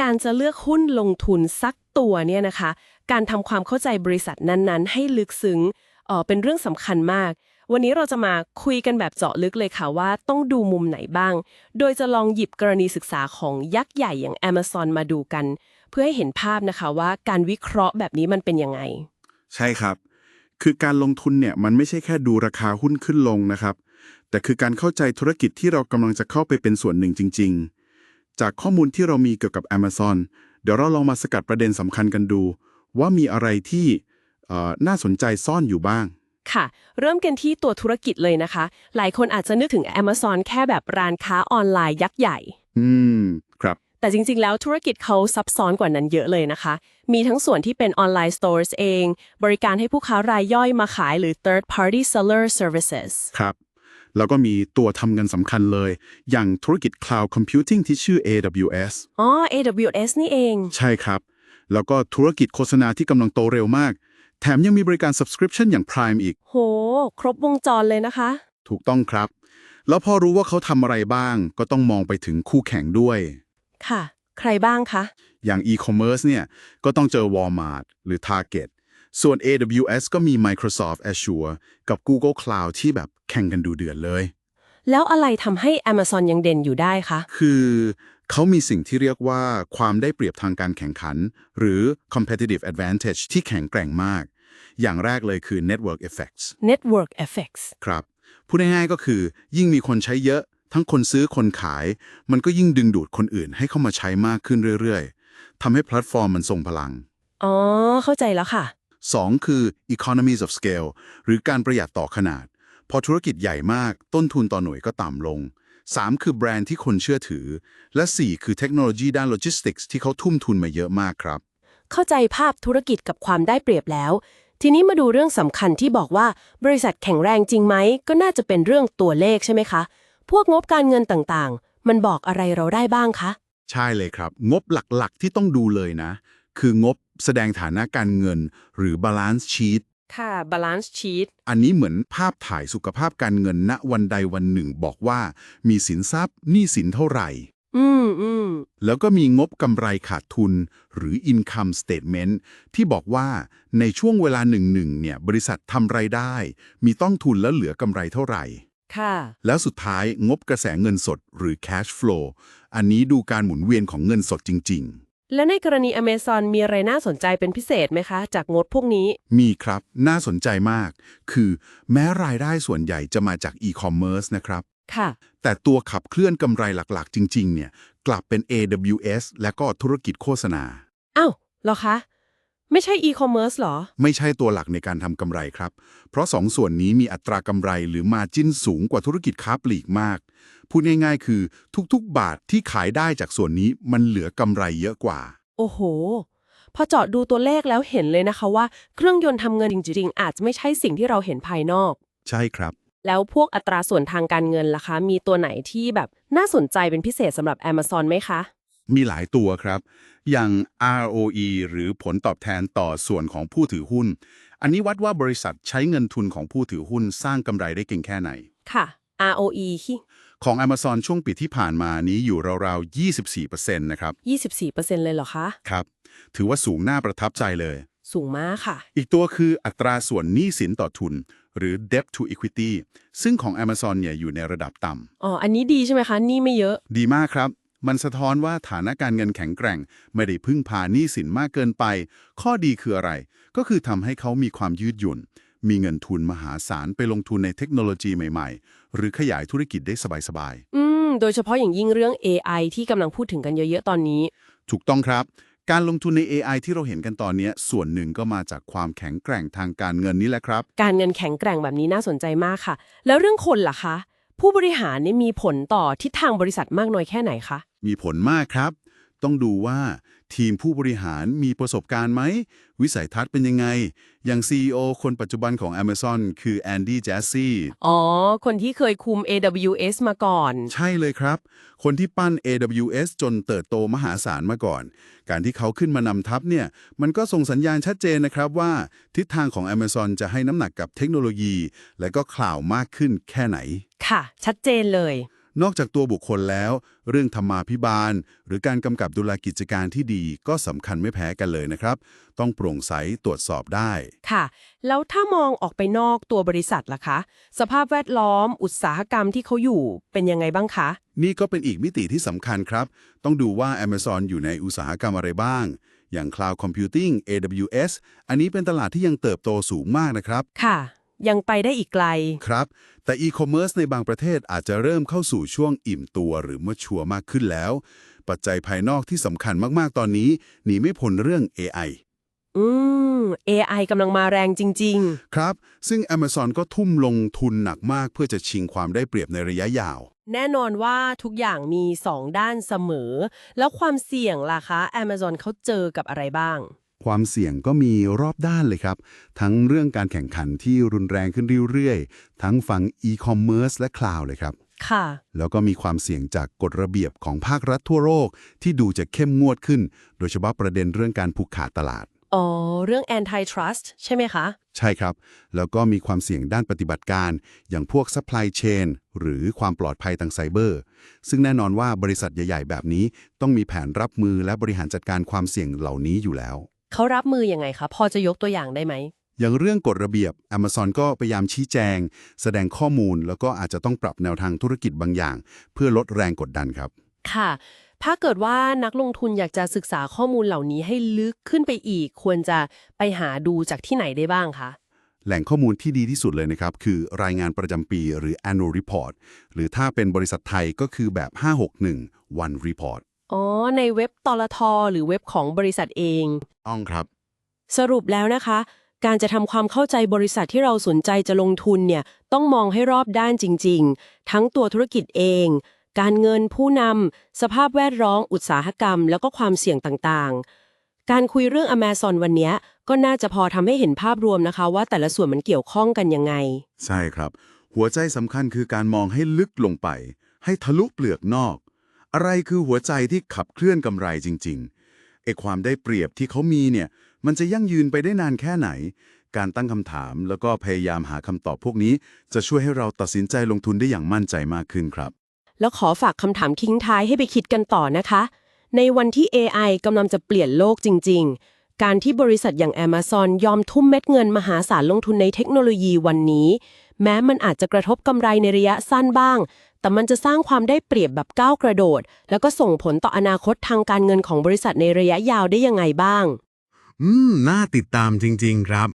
การจะเลือกหุ้นลงทุนสักตัวเนี่ยนะคะ การทำความเข้าใจบริษัทนั้นๆ ให้ลึกซึ้งเออเป็นเรื่องสำคัญมาก วันนี้เราจะมาคุยกันแบบเจาะลึกเลยค่ะว่าต้องดูมุมไหนบ้าง โดยจะลองหยิบกรณีศึกษาของยักษ์ใหญ่อย่าง Amazon มาดูกัน เพื่อให้เห็นภาพนะคะว่าการวิเคราะห์แบบนี้มันเป็นยังไง ใช่ครับ คือการลงทุนเนี่ยมันไม่ใช่แค่ดูราคาหุ้นขึ้นลงนะครับ แต่คือการเข้าใจธุรกิจที่เรากำลังจะเข้าไปเป็นส่วนหนึ่งจริง ๆ จากข้อมูลที่เรามีเกี่ยวกับ Amazon เดี๋ยวเราลองมาสกัดประเด็นสำคัญกันดู ว่ามีอะไรที่เอ่อน่าสนใจซ่อนอยู่บ้าง ค่ะ เริ่มกันที่ตัวธุรกิจเลยนะคะ หลายคนอาจจะนึกถึง Amazon แค่แบบร้านค้าออนไลน์ยักษ์ใหญ่ อืม ครับ แต่จริง ๆ แล้วธุรกิจเขาซับซ้อนกว่านั้นเยอะเลยนะคะ มีทั้งส่วนที่เป็นออนไลน์ stores เอง บริการให้ผู้ค้ารายย่อยมาขายหรือ third party seller services ครับ แล้วก็มีตัวทำเงินสำคัญเลย อย่างธุรกิจ Cloud Computing ที่ชื่อ AWS อ๋อ AWS นี่เอง ใช่ครับ แล้วก็ธุรกิจโฆษณาที่กำลังโตเร็วมาก แถมยังมีบริการ subscription อย่าง Prime อีก โห ครบวงจรเลยนะคะ ถูกต้องครับ แล้วพอรู้ว่าเขาทำอะไรบ้าง ก็ต้องมองไปถึงคู่แข่งด้วย ค่ะ ใครบ้างคะ อย่าง e-commerce เนี่ย ก็ต้องเจอ Walmart หรือ Target ส่วน AWS ก็มี Microsoft Azure กับ Google Cloud ที่แบบแข่งกันดูเดือดเลย แล้วอะไรทำให้ Amazon ยังเด่นอยู่ได้คะ คือเขามีสิ่งที่เรียกว่าความได้เปรียบทางการแข่งขัน หรือ competitive advantage ที่แข็งแกร่งมาก อย่างแรกเลยคือ network effects Network Effects ครับ พูดง่ายๆก็คือ ยิ่งมีคนใช้เยอะ ทั้งคนซื้อคนขาย มันก็ยิ่งดึงดูดคนอื่นให้เข้ามาใช้มากขึ้นเรื่อยๆทำให้แพลตฟอร์มมันทรงพลัง อ๋อ เข้าใจแล้วค่ะ 2 คือ economies of scale หรือการประหยัดต่อขนาด พอธุรกิจใหญ่มากต้นทุนต่อหน่วยก็ต่ำลง 3 คือแบรนด์ที่คนเชื่อถือ และ 4 คือเทคโนโลยีด้านโลจิสติกส์ที่เขาทุ่มทุนมาเยอะมากครับ เข้าใจภาพธุรกิจกับความได้เปรียบแล้ว ทีนี้มาดูเรื่องสำคัญที่บอกว่าบริษัทแข็งแรงจริงไหม ก็น่าจะเป็นเรื่องตัวเลขใช่ไหมคะ พวกงบการเงินต่างๆ มันบอกอะไรเราได้บ้างคะ ใช่เลยครับ งบหลักๆที่ต้องดูเลยนะ คืองบแสดงฐานะการเงิน หรือ balance sheet ค่ะ balance sheet อันนี้เหมือนภาพถ่ายสุขภาพการเงินณวันใดวันหนึ่งบอกว่า มีสินทรัพย์หนี้สินเท่าไหร่ อืมอืมแล้วก็มีงบกำไรขาดทุน หรือ income statement ที่บอกว่าในช่วงเวลาหนึ่งหนึ่งเนี่ยบริษัททำไรายได้ มีต้องทุนแล้วเหลือกำไรเท่าไหร่ ค่ะ แล้วสุดท้ายงบกระแสเงินสดหรือ cash flow อันนี้ดูการหมุนเวียนของเงินสดจริง และในกรณี Amazon มีอะไรน่าสนใจเป็นพิเศษไหมคะ จากงบพวกนี้ๆมีครับ น่าสนใจมาก คือแม้รายได้ส่วนใหญ่จะมาจาก e-commerce นะครับ ค่ะ แต่ตัวขับเคลื่อนกำไรหลักๆ จริง ๆ เนี่ย กลับเป็น AWS และก็ธุรกิจโฆษณา อ้าวเหรอคะ ไม่ใช่ e-commerce เหรอ ไม่ใช่ตัวหลักในการทำกำไรครับ เพราะสองส่วนนี้มีอัตรากำไรหรือมาจิ้นสูงกว่าธุรกิจค้าปลีกมาก พูดง่ายๆ คือทุกๆ บาทที่ขายได้จากส่วนนี้มันเหลือกำไรเยอะกว่า โอ้โห พอเจาะดูตัวเลขแล้วเห็นเลยนะคะว่า เครื่องยนต์ทำเงินจริงๆอาจจะไม่ใช่สิ่งที่เราเห็นภายนอก ใช่ครับ แล้วพวกอัตราส่วนทางการเงินล่ะคะ มีตัวไหนที่แบบน่าสนใจเป็นพิเศษสำหรับ Amazon ไหมคะ มีหลายตัวครับ อย่าง ROE หรือผลตอบแทนต่อส่วนของผู้ถือหุ้น อันนี้วัดว่าบริษัทใช้เงินทุนของผู้ถือหุ้นสร้างกำไรได้เก่งแค่ไหน ค่ะ ROE ที่ของ Amazon ช่วงปีที่ผ่านมานี้อยู่ราวๆ 24%นะครับ 24%เลยเหรอคะ ครับ ถือว่าสูงน่าประทับใจเลย สูงมากค่ะ อีกตัวคืออัตราส่วนหนี้สินต่อทุน หรือ debt to equity ซึ่งของ Amazon เนี่ยอยู่ในระดับต่อ๋อ อันนี้ดีใช่ไหมคะนี่ไม่เยอะำดีมากครับ มันสะท้อนว่าฐานะการเงินแข็งแกร่ง ไม่ได้พึ่งพาหนี้สินมากเกินไป ข้อดีคืออะไร ก็คือทำให้เขามีความยืดหยุ่น มีเงินทุนมหาศาลไปลงทุนในเทคโนโลยีใหม่ๆ หรือขยายธุรกิจได้สบายอืม โดยเฉพาะอย่างยิ่งเรื่อง AI ที่กำลังพูดถึงกันเยอะๆ ตอนนี้ๆถูกต้องครับ การลงทุนใน AI ที่เราเห็นกันตอนนี้ ส่วนหนึ่งก็มาจากความแข็งแกร่งทางการเงินนี่แหละครับ การเงินแข็งแกร่งแบบนี้น่าสนใจมากค่ะ แล้วเรื่องคนล่ะคะ ผู้บริหารนี่มีผลต่อทิศทางบริษัทมากน้อยแค่ไหนคะ มีผลมากครับ ต้องดูว่าทีมผู้บริหารมีประสบการณ์ไหม วิสัยทัศน์เป็นยังไง อย่าง CEO คนปัจจุบันของ Amazon คือแอนดี้แจสซี่อ๋อ คนที่เคยคุม AWS มาก่อน ใช่เลยครับ คนที่ปั้น AWS จนเติบโตมหาศาลมาก่อน การที่เขาขึ้นมานำทัพเนี่ย มันก็ส่งสัญญาณชัดเจนนะครับว่า ทิศทางของ Amazon จะให้น้ำหนักกับเทคโนโลยี และก็ข่าวมากขึ้นแค่ไหน ค่ะ ชัดเจนเลย นอกจากตัวบุคคลแล้ว เรื่องธรรมาภิบาล หรือการกำกับดูแลกิจการที่ดีก็สำคัญไม่แพ้กันเลยนะครับ ต้องโปร่งใสตรวจสอบได้ ค่ะ แล้วถ้ามองออกไปนอกตัวบริษัทล่ะคะ สภาพแวดล้อม อุตสาหกรรมที่เขาอยู่เป็นยังไงบ้างคะ นี่ก็เป็นอีกมิติที่สำคัญครับ ต้องดูว่า Amazon อยู่ในอุตสาหกรรมอะไรบ้าง อย่าง Cloud Computing AWS อันนี้เป็นตลาดที่ยังเติบโตสูงมากนะครับ ค่ะ ยังไปได้อีกไกล ครับ แต่ e-commerce ในบางประเทศอาจจะเริ่มเข้าสู่ช่วงอิ่มตัวหรือมัชัวมากขึ้นแล้ว ปัจจัยภายนอกที่สำคัญมากๆ ตอนนี้หนีไม่พ้นเรื่อง AI อืม AI กำลังมาแรงจริงครับ ซึ่ง Amazon ก็ทุ่มลงทุนหนักมากเพื่อจะชิงความได้เปรียบในระยะยาวๆแน่นอนว่าทุกอย่างมี 2 ด้านเสมอ แล้วความเสี่ยงล่ะคะ Amazon เขาเจอกับอะไรบ้าง ความเสี่ยงก็มีรอบด้านเลยครับ ทั้งเรื่องการแข่งขันที่รุนแรงขึ้นเรื่อยๆ ทั้งฝั่ง e-commerce และ cloud เลยครับค่ะแล้วก็มีความเสี่ยงจากกฎระเบียบของภาครัฐทั่วโลกที่ดูจะเข้มงวดขึ้น โดยเฉพาะประเด็นเรื่องการผูกขาดตลาด อ๋อ เรื่อง antitrust ใช่ไหมคะ ใช่ครับ แล้วก็มีความเสี่ยงด้านปฏิบัติการ อย่างพวก supply chain หรือความปลอดภัยทางไซเบอร์ ซึ่งแน่นอนว่าบริษัทใหญ่ ๆ แบบนี้ต้องมีแผนรับมือและบริหารจัดการความเสี่ยงเหล่านี้อยู่แล้ว เขารับมือยังไงคะพอจะยกตัวอย่างได้ไหม อย่างเรื่องกฎระเบียบ Amazon ก็พยายามชี้แจง แสดงข้อมูลแล้วก็อาจจะต้องปรับแนวทางธุรกิจบางอย่าง เพื่อลดแรงกดดันครับ ค่ะ ถ้าเกิดว่านักลงทุนอยากจะศึกษาข้อมูลเหล่านี้ให้ลึกขึ้นไปอีก ควรจะไปหาดูจากที่ไหนได้บ้างคะแหล่งข้อมูลที่ดีที่สุดเลยนะครับ คือรายงานประจำปีหรือ annual report หรือถ้าเป็นบริษัทไทยก็คือแบบ 561 one report อ๋อ ในเว็บตลทหรือเว็บของบริษัทเอง ต้องครับ สรุปแล้วนะคะ การจะทำความเข้าใจบริษัทที่เราสนใจจะลงทุนเนี่ยต้องมองให้รอบด้านจริง ๆ ทั้งตัวธุรกิจเอง การเงินผู้นำสภาพแวดล้อมอุตสาหกรรม แล้วก็ความเสี่ยงต่างๆ การคุยเรื่อง Amazon วันเนี้ยก็น่าจะพอทำให้เห็นภาพรวมนะคะ ว่าแต่ละส่วนมันเกี่ยวข้องกันยังไง ใช่ครับ หัวใจสำคัญคือการมองให้ลึกลงไป ให้ทะลุเปลือกนอก อะไรคือหัวใจที่ขับเคลื่อนกำไรจริงๆไอความได้เปรียบที่เขามีเนี่ย มันจะยั่งยืนไปได้นานแค่ไหน การตั้งคำถามแล้วก็พยายามหาคำตอบพวกนี้ จะช่วยให้เราตัดสินใจลงทุนได้อย่างมั่นใจมากขึ้นครับ แล้วขอฝากคำถามทิ้งท้ายให้ไปคิดกันต่อนะคะ ในวันที่ AI กำลังจะเปลี่ยนโลกจริง ๆการที่บริษัทอย่าง Amazon ยอมทุ่มเม็ดเงินมหาศาลลงทุนในเทคโนโลยีวันนี้ แม้มันอาจจะกระทบกำไรในระยะสั้นบ้าง แต่มันจะสร้างความได้เปรียบแบบก้าวกระโดด แล้วก็ส่งผลต่ออนาคตทางการเงินของบริษัทในระยะยาวได้ยังไงบ้าง อืม น่าติดตามจริง ๆ ครับ